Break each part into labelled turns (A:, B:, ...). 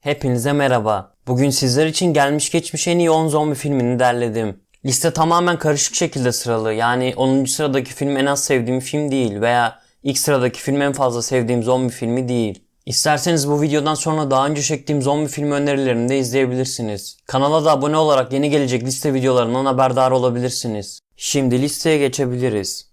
A: Hepinize merhaba. Bugün sizler için gelmiş geçmiş en iyi 10 zombi filmini derledim. Liste tamamen karışık şekilde sıralı. Yani 10. sıradaki film en az sevdiğim film değil veya ilk sıradaki film en fazla sevdiğim zombi filmi değil. İsterseniz bu videodan sonra daha önce çektiğim zombi film önerilerini de izleyebilirsiniz. Kanala da abone olarak yeni gelecek liste videolarından haberdar olabilirsiniz. Şimdi listeye geçebiliriz.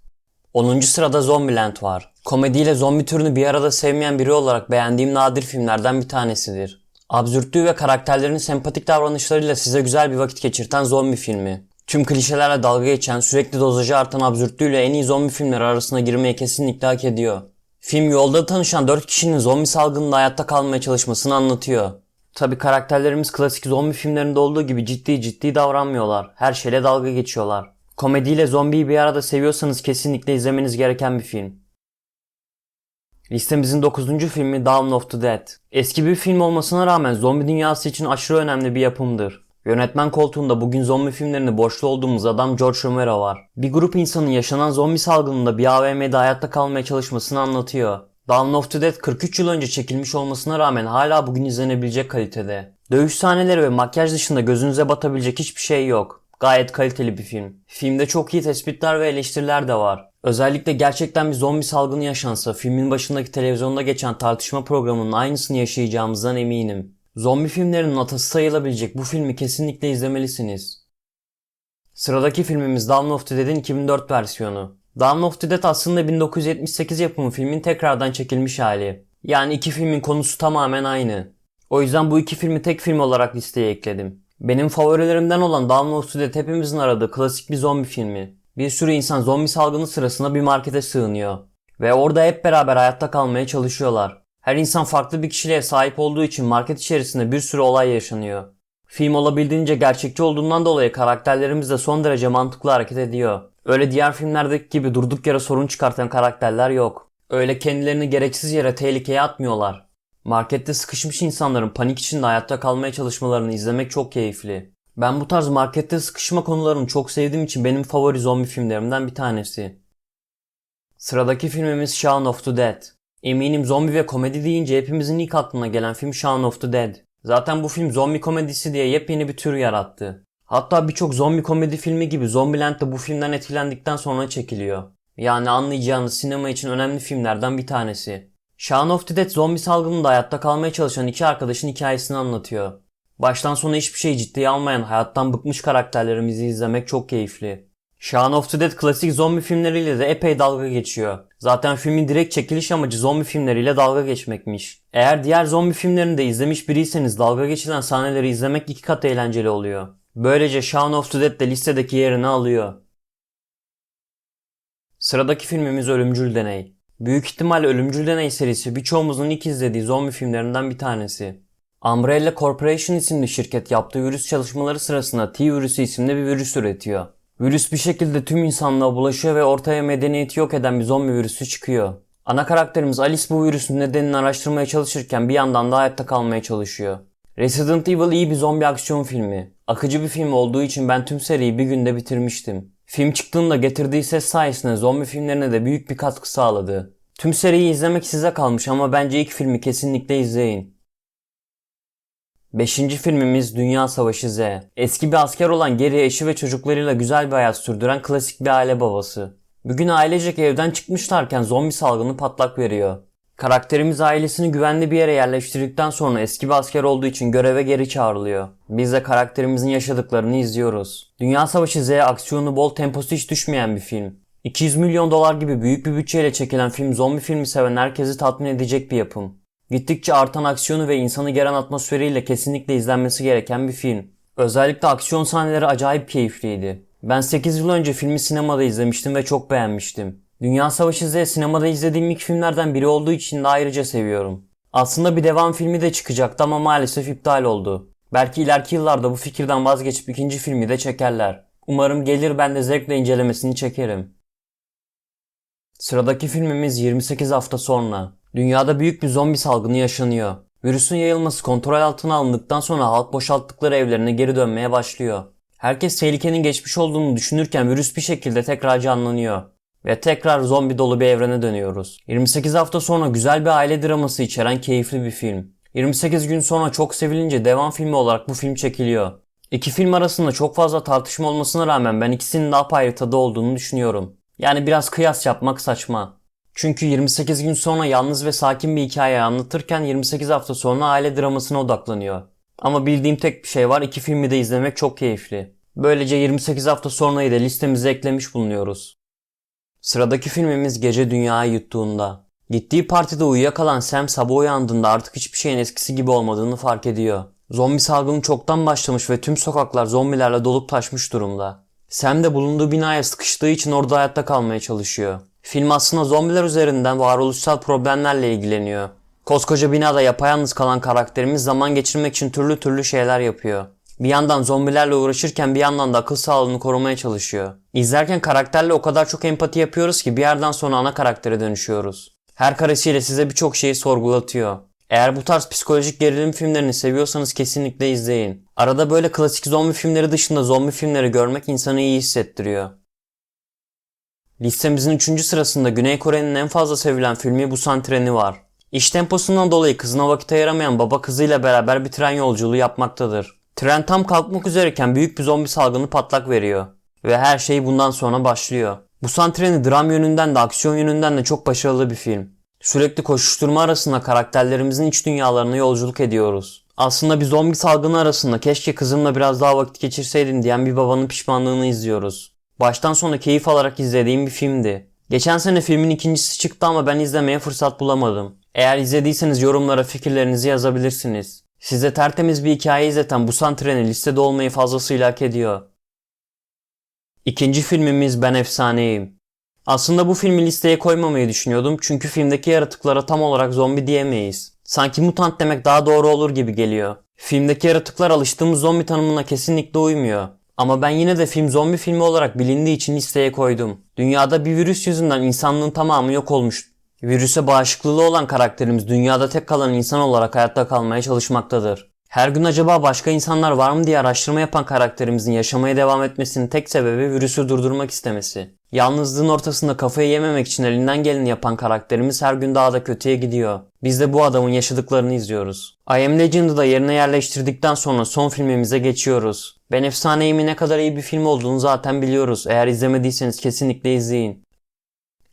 A: 10. sırada Zombieland var. Komediyle zombi türünü bir arada sevmeyen biri olarak beğendiğim nadir filmlerden bir tanesidir. Absürtlüğü ve karakterlerin sempatik davranışlarıyla size güzel bir vakit geçirten zombi filmi. Tüm klişelerle dalga geçen, sürekli dozajı artan absürtlüğüyle en iyi zombi filmleri arasına girmeyi kesinlikle hak ediyor. Film yolda tanışan 4 kişinin zombi salgınında hayatta kalmaya çalışmasını anlatıyor. Tabi karakterlerimiz klasik zombi filmlerinde olduğu gibi ciddi ciddi davranmıyorlar. Her şeyle dalga geçiyorlar. Komediyle zombiyi bir arada seviyorsanız kesinlikle izlemeniz gereken bir film. Listemizin 9. filmi Dawn of the Dead. Eski bir film olmasına rağmen zombi dünyası için aşırı önemli bir yapımdır. Yönetmen koltuğunda bugün zombi filmlerini borçlu olduğumuz adam George Romero var. Bir grup insanın yaşanan zombi salgınında bir AVM'de hayatta kalmaya çalışmasını anlatıyor. Dawn of the Dead 43 yıl önce çekilmiş olmasına rağmen hala bugün izlenebilecek kalitede. Dövüş sahneleri ve makyaj dışında gözünüze batabilecek hiçbir şey yok. Gayet kaliteli bir film. Filmde çok iyi tespitler ve eleştiriler de var. Özellikle gerçekten bir zombi salgını yaşansa filmin başındaki televizyonda geçen tartışma programının aynısını yaşayacağımızdan eminim. Zombi filmlerinin atası sayılabilecek bu filmi kesinlikle izlemelisiniz. Sıradaki filmimiz Dawn of the Dead'in 2004 versiyonu. Dawn of the Dead aslında 1978 yapımı filmin tekrardan çekilmiş hali. Yani iki filmin konusu tamamen aynı. O yüzden bu iki filmi tek film olarak listeye ekledim. Benim favorilerimden olan Dawn of the Dead hepimizin aradığı klasik bir zombi filmi. Bir sürü insan zombi salgını sırasında bir markete sığınıyor. Ve orada hep beraber hayatta kalmaya çalışıyorlar. Her insan farklı bir kişiliğe sahip olduğu için market içerisinde bir sürü olay yaşanıyor. Film olabildiğince gerçekçi olduğundan dolayı karakterlerimiz de son derece mantıklı hareket ediyor. Öyle diğer filmlerdeki gibi durduk yere sorun çıkartan karakterler yok. Öyle kendilerini gereksiz yere tehlikeye atmıyorlar. Markette sıkışmış insanların panik içinde hayatta kalmaya çalışmalarını izlemek çok keyifli. Ben bu tarz markette sıkışma konularını çok sevdiğim için benim favori zombi filmlerimden bir tanesi. Sıradaki filmimiz Shaun of the Dead. Eminim zombi ve komedi deyince hepimizin ilk aklına gelen film Shaun of the Dead. Zaten bu film zombi komedisi diye yepyeni bir tür yarattı. Hatta birçok zombi komedi filmi gibi Zombieland de bu filmden etkilendikten sonra çekiliyor. Yani anlayacağınız sinema için önemli filmlerden bir tanesi. Shaun of the Dead zombi salgınında hayatta kalmaya çalışan iki arkadaşın hikayesini anlatıyor. Baştan sona hiçbir şeyi ciddiye almayan hayattan bıkmış karakterlerimizi izlemek çok keyifli. Shaun of the Dead klasik zombi filmleriyle de epey dalga geçiyor. Zaten filmin direkt çekiliş amacı zombi filmleriyle dalga geçmekmiş. Eğer diğer zombi filmlerini de izlemiş biriyseniz dalga geçilen sahneleri izlemek iki kat eğlenceli oluyor. Böylece Shaun of the Dead de listedeki yerini alıyor. Sıradaki filmimiz Ölümcül Deney. Büyük ihtimal Ölümcül Deney serisi birçoğumuzun ilk izlediği zombi filmlerinden bir tanesi. Umbrella Corporation isimli şirket yaptığı virüs çalışmaları sırasında T-virüsü isimli bir virüs üretiyor. Virüs bir şekilde tüm insanlığa bulaşıyor ve ortaya medeniyeti yok eden bir zombi virüsü çıkıyor. Ana karakterimiz Alice bu virüsün nedenini araştırmaya çalışırken bir yandan da hayatta kalmaya çalışıyor. Resident Evil iyi bir zombi aksiyon filmi. Akıcı bir film olduğu için ben tüm seriyi bir günde bitirmiştim. Film çıktığında getirdiği ses sayesinde zombi filmlerine de büyük bir katkı sağladı. Tüm seriyi izlemek size kalmış ama bence ilk filmi kesinlikle izleyin. Beşinci filmimiz Dünya Savaşı Z. Eski bir asker olan Geri eşi ve çocuklarıyla güzel bir hayat sürdüren klasik bir aile babası. Bugün ailecek evden çıkmışlarken zombi salgını patlak veriyor. Karakterimiz ailesini güvenli bir yere yerleştirdikten sonra eski bir asker olduğu için göreve geri çağrılıyor. Biz de karakterimizin yaşadıklarını izliyoruz. Dünya Savaşı Z aksiyonu bol temposu hiç düşmeyen bir film. 200 milyon dolar gibi büyük bir bütçeyle çekilen film zombi filmi seven herkesi tatmin edecek bir yapım. Gittikçe artan aksiyonu ve insanı geren atmosferiyle kesinlikle izlenmesi gereken bir film. Özellikle aksiyon sahneleri acayip keyifliydi. Ben 8 yıl önce filmi sinemada izlemiştim ve çok beğenmiştim. Dünya Savaşı Z sinemada izlediğim ilk filmlerden biri olduğu için de ayrıca seviyorum. Aslında bir devam filmi de çıkacaktı ama maalesef iptal oldu. Belki ileriki yıllarda bu fikirden vazgeçip ikinci filmi de çekerler. Umarım gelir ben de zevkle incelemesini çekerim. Sıradaki filmimiz 28 hafta sonra. Dünyada büyük bir zombi salgını yaşanıyor. Virüsün yayılması kontrol altına alındıktan sonra halk boşalttıkları evlerine geri dönmeye başlıyor. Herkes tehlikenin geçmiş olduğunu düşünürken virüs bir şekilde tekrar canlanıyor. Ve tekrar zombi dolu bir evrene dönüyoruz. 28 hafta sonra güzel bir aile draması içeren keyifli bir film. 28 gün sonra çok sevilince devam filmi olarak bu film çekiliyor. İki film arasında çok fazla tartışma olmasına rağmen ben ikisinin daha apayrı tadı olduğunu düşünüyorum. Yani biraz kıyas yapmak saçma. Çünkü 28 gün sonra yalnız ve sakin bir hikaye anlatırken 28 hafta sonra aile dramasına odaklanıyor. Ama bildiğim tek bir şey var iki filmi de izlemek çok keyifli. Böylece 28 hafta sonrayı da listemize eklemiş bulunuyoruz. Sıradaki filmimiz Gece Dünyayı Yuttuğunda. Gittiği partide uyuyakalan Sam sabah uyandığında artık hiçbir şeyin eskisi gibi olmadığını fark ediyor. Zombi salgını çoktan başlamış ve tüm sokaklar zombilerle dolup taşmış durumda. Sam de bulunduğu binaya sıkıştığı için orada hayatta kalmaya çalışıyor. Film aslında zombiler üzerinden varoluşsal problemlerle ilgileniyor. Koskoca binada yapayalnız kalan karakterimiz zaman geçirmek için türlü türlü şeyler yapıyor. Bir yandan zombilerle uğraşırken bir yandan da akıl sağlığını korumaya çalışıyor. İzlerken karakterle o kadar çok empati yapıyoruz ki bir yerden sonra ana karaktere dönüşüyoruz. Her karesiyle size birçok şeyi sorgulatıyor. Eğer bu tarz psikolojik gerilim filmlerini seviyorsanız kesinlikle izleyin. Arada böyle klasik zombi filmleri dışında zombi filmleri görmek insanı iyi hissettiriyor. Listemizin 3. sırasında Güney Kore'nin en fazla sevilen filmi Busan Treni var. İş temposundan dolayı kızına vakit ayıramayan baba kızıyla beraber bir tren yolculuğu yapmaktadır. Tren tam kalkmak üzereyken büyük bir zombi salgını patlak veriyor. Ve her şey bundan sonra başlıyor. Busan Treni dram yönünden de aksiyon yönünden de çok başarılı bir film. Sürekli koşuşturma arasında karakterlerimizin iç dünyalarına yolculuk ediyoruz. Aslında bir zombi salgını arasında keşke kızımla biraz daha vakit geçirseydin diyen bir babanın pişmanlığını izliyoruz. Baştan sona keyif alarak izlediğim bir filmdi. Geçen sene filmin ikincisi çıktı ama ben izlemeye fırsat bulamadım. Eğer izlediyseniz yorumlara fikirlerinizi yazabilirsiniz. Size tertemiz bir hikaye izleten Busan Treni listede olmayı fazlasıyla hak ediyor. İkinci filmimiz Ben Efsaneyim. Aslında bu filmi listeye koymamayı düşünüyordum çünkü filmdeki yaratıklara tam olarak zombi diyemeyiz. Sanki mutant demek daha doğru olur gibi geliyor. Filmdeki yaratıklar alıştığımız zombi tanımına kesinlikle uymuyor. Ama ben yine de film zombi filmi olarak bilindiği için listeye koydum. Dünyada bir virüs yüzünden insanlığın tamamı yok olmuş. Virüse bağışıklığı olan karakterimiz dünyada tek kalan insan olarak hayatta kalmaya çalışmaktadır. Her gün acaba başka insanlar var mı diye araştırma yapan karakterimizin yaşamaya devam etmesinin tek sebebi virüsü durdurmak istemesi. Yalnızlığın ortasında kafayı yememek için elinden geleni yapan karakterimiz her gün daha da kötüye gidiyor. Biz de bu adamın yaşadıklarını izliyoruz. I Am Legend'ı da yerine yerleştirdikten sonra son filmimize geçiyoruz. Ben Efsaneyim'in ne kadar iyi bir film olduğunu zaten biliyoruz. Eğer izlemediyseniz kesinlikle izleyin.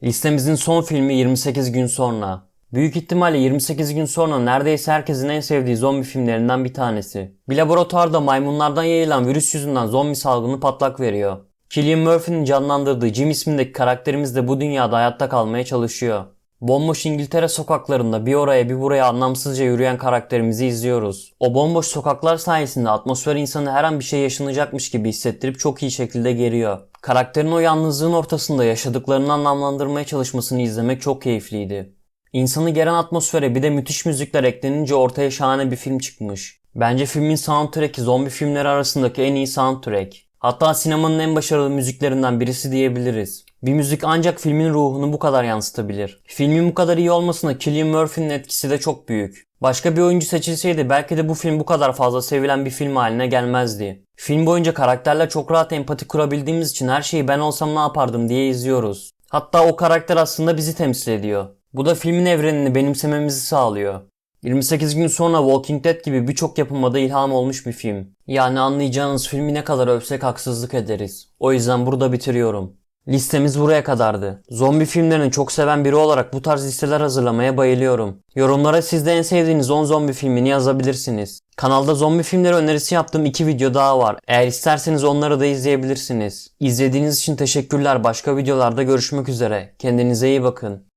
A: Listemizin son filmi 28 gün sonra. Büyük ihtimalle 28 gün sonra neredeyse herkesin en sevdiği zombi filmlerinden bir tanesi. Bir laboratuvarda maymunlardan yayılan virüs yüzünden zombi salgını patlak veriyor. Cillian Murphy'nin canlandırdığı Jim ismindeki karakterimiz de bu dünyada hayatta kalmaya çalışıyor. Bomboş İngiltere sokaklarında bir oraya bir buraya anlamsızca yürüyen karakterimizi izliyoruz. O bomboş sokaklar sayesinde atmosfer insanı her an bir şey yaşanacakmış gibi hissettirip çok iyi şekilde geriyor. Karakterin o yalnızlığın ortasında yaşadıklarını anlamlandırmaya çalışmasını izlemek çok keyifliydi. İnsanı geren atmosfere bir de müthiş müzikler eklenince ortaya şahane bir film çıkmış. Bence filmin soundtrack'i zombi filmleri arasındaki en iyi soundtrack. Hatta sinemanın en başarılı müziklerinden birisi diyebiliriz. Bir müzik ancak filmin ruhunu bu kadar yansıtabilir. Filmin bu kadar iyi olmasına Cillian Murphy'nin etkisi de çok büyük. Başka bir oyuncu seçilseydi belki de bu film bu kadar fazla sevilen bir film haline gelmezdi. Film boyunca karakterle çok rahat empati kurabildiğimiz için her şeyi ben olsam ne yapardım diye izliyoruz. Hatta o karakter aslında bizi temsil ediyor. Bu da filmin evrenini benimsememizi sağlıyor. 28 gün sonra Walking Dead gibi birçok yapımada ilham olmuş bir film. Yani anlayacağınız filmi ne kadar övsek haksızlık ederiz. O yüzden burada bitiriyorum. Listemiz buraya kadardı. Zombi filmlerini çok seven biri olarak bu tarz listeler hazırlamaya bayılıyorum. Yorumlara sizde en sevdiğiniz 10 zombi filmini yazabilirsiniz. Kanalda zombi filmleri önerisi yaptığım 2 video daha var. Eğer isterseniz onları da izleyebilirsiniz. İzlediğiniz için teşekkürler. Başka videolarda görüşmek üzere. Kendinize iyi bakın.